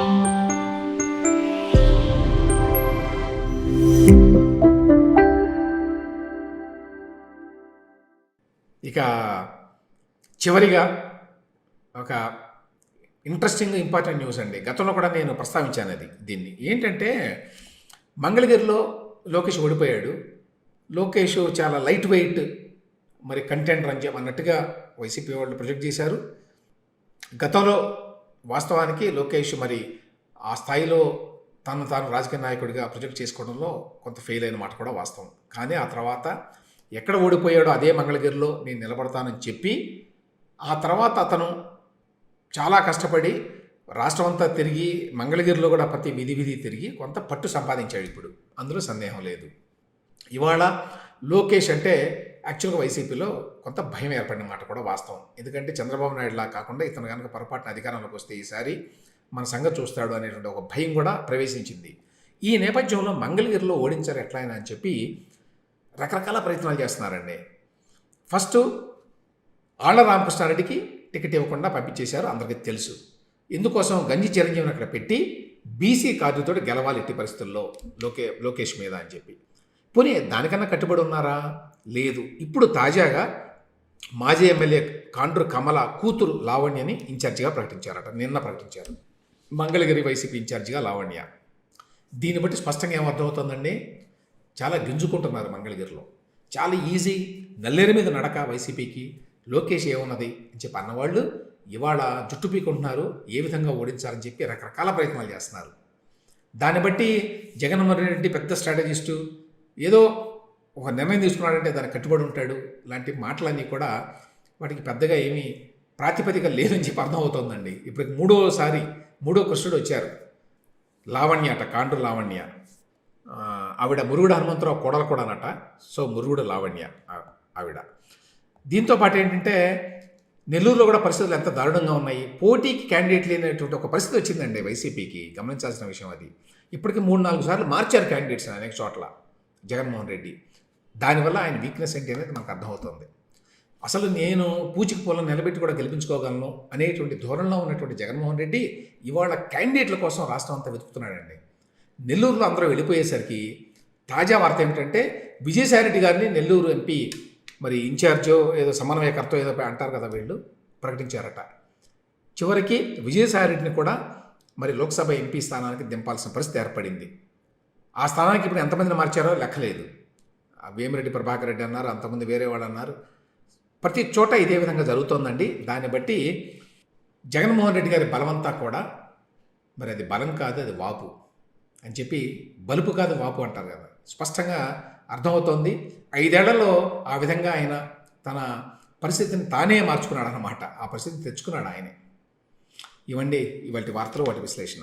ఇక చివరిగా ఒక ఇంట్రెస్టింగ్ ఇంపార్టెంట్ న్యూస్ అండి. గతంలో కూడా నేను ప్రస్తావించాను అది దీన్ని. ఏంటంటే మంగళగిరిలో లోకేష్ ఓడిపోయాడు. లోకేష్ చాలా లైట్ వెయిట్ మరి కంటెంట్ రన్ అన్నట్టుగా వైసీపీ వాళ్ళు ప్రొజెక్ట్ చేశారు. గతంలో వాస్తవానికి లోకేష్ మరి ఆ స్థాయిలో తను తాను రాజకీయ నాయకుడిగా ప్రొజెక్ట్ చేసుకోవడంలో కొంత ఫెయిల్ అయిన మాట కూడా వాస్తవం. కానీ ఆ తర్వాత ఎక్కడ ఓడిపోయాడో అదే మంగళగిరిలో నేను నిలబడతానని చెప్పి ఆ తర్వాత అతను చాలా కష్టపడి రాష్ట్రం అంతా తిరిగి మంగళగిరిలో కూడా ప్రతి విధి విధి తిరిగి కొంత పట్టు సంపాదించాడు ఇప్పుడు. అందులో సందేహం లేదు. ఇవాళ లోకేష్ అంటే యాక్చువల్గా వైసీపీలో కొంత భయం ఏర్పడిన మాట కూడా వాస్తవం. ఎందుకంటే చంద్రబాబు నాయుడులా కాకుండా ఇతను కనుక పొరపాటున అధికారంలోకి వస్తే ఈసారి మన సంగతి చూస్తాడు అనేటువంటి ఒక భయం కూడా ప్రవేశించింది. ఈ నేపథ్యంలో మంగళగిరిలో ఓడించారు ఎట్లయినా అని చెప్పి రకరకాల ప్రయత్నాలు చేస్తున్నారండి. ఫస్ట్ ఆళ్ళ రామకృష్ణారెడ్డికి టికెట్ ఇవ్వకుండా పంపించేశారు అందరికీ తెలుసు. ఇందుకోసం గంజి చిరంజీవిని అక్కడ పెట్టి బీసీ కార్డుతో గెలవాలి ఎట్టి పరిస్థితుల్లో లోకే లోకేష్ మీద అని చెప్పి. పోనీ దానికన్నా కట్టుబడి ఉన్నారా? లేదు. ఇప్పుడు తాజాగా మాజీ ఎమ్మెల్యే కాండ్రు కమల కూతురు లావణ్యని ఇన్ఛార్జిగా ప్రకటించారట. నిన్న ప్రకటించారు. మంగళగిరి వైసీపీ ఇన్ఛార్జిగా లావణ్య. దీన్ని బట్టి స్పష్టంగా ఏమర్థమవుతుందండి చాలా గింజుకుంటున్నారు మంగళగిరిలో. చాలా ఈజీ. నల్లేరు మీద నడక వైసీపీకి. లోకేష్ ఏమున్నది అని చెప్పి అన్నవాళ్ళు ఇవాళ జుట్టు పీకుంటున్నారు. ఏ విధంగా ఓడించాలని చెప్పి రకరకాల ప్రయత్నాలు చేస్తున్నారు. దాన్ని బట్టి జగన్మోహన్ రెడ్డి పెద్ద స్ట్రాటజిస్టు. ఏదో ఒక నిర్ణయం తీసుకున్నాడంటే దానికి కట్టుబడి ఉంటాడు. ఇలాంటి మాటలన్నీ కూడా వాటికి పెద్దగా ఏమీ ప్రాతిపదిక లేదని చెప్పి అర్థమవుతోందండి. ఇప్పుడు మూడోసారి మూడో కృష్ణుడు వచ్చారు. లావణ్య అట కాండ్రు లావణ్య ఆవిడ మురుగుడు హనుమంతరావు కోడలు కూడా అనట సో మురుగుడు లావణ్య ఆవిడ. దీంతో పాటు ఏంటంటే నెల్లూరులో కూడా పరిస్థితులు ఎంత దారుణంగా ఉన్నాయి. పోటీకి క్యాండిడేట్ లేనటువంటి ఒక పరిస్థితి వచ్చిందండి వైసీపీకి. గమనించాల్సిన విషయం అది. ఇప్పటికి మూడు నాలుగు సార్లు మార్చారు క్యాండిడేట్స్ అనేక చోట్ల. జగన్మోహన్ రెడ్డి. దానివల్ల ఆయన వీక్నెస్ ఏంటి అనేది మనకు అర్థమవుతుంది. అసలు నేను పూచికి పొలం నిలబెట్టి కూడా గెలిపించుకోగలను అనేటువంటి ధోరణిలో ఉన్నటువంటి జగన్మోహన్ రెడ్డి ఇవాళ క్యాండిడేట్ల కోసం రాష్ట్రం అంతా వెతుకుతున్నాడండి. నెల్లూరులో అందరూ వెళ్ళిపోయేసరికి తాజా వార్త ఏమిటంటే విజయసాయిరెడ్డి గారిని నెల్లూరు ఎంపీ మరి ఇన్ఛార్జో ఏదో సమన్వయకర్త ఏదో అంటారు కదా వీళ్ళు ప్రకటించారట. చివరికి విజయసాయిరెడ్డిని కూడా మరి లోక్సభ ఎంపీ స్థానానికి దింపాల్సిన పరిస్థితి ఏర్పడింది. ఆ స్థానానికి ఇప్పుడు ఎంతమందిని మార్చారో లెక్కలేదు. ఆ వేమిరెడ్డి ప్రభాకర్ రెడ్డి అన్నారు అంతమంది వేరే వాళ్ళు అన్నారు. ప్రతి చోట ఇదే విధంగా జరుగుతోందండి. దాన్ని బట్టి జగన్మోహన్ రెడ్డి గారి బలమంతా కూడా మరి అది బలం కాదు అది వాపు అని చెప్పి బలుపు కాదు వాపు అంటారు కదా. స్పష్టంగా అర్థమవుతోంది. ఐదేళ్ళలో ఆ విధంగా ఆయన తన పరిస్థితిని తానే మార్చుకున్నాడు అన్నమాట ఆ పరిస్థితిని తెచ్చుకున్నాడు ఆయనే. ఇవండి ఇవాటి వార్తలు వాటి విశ్లేషణ.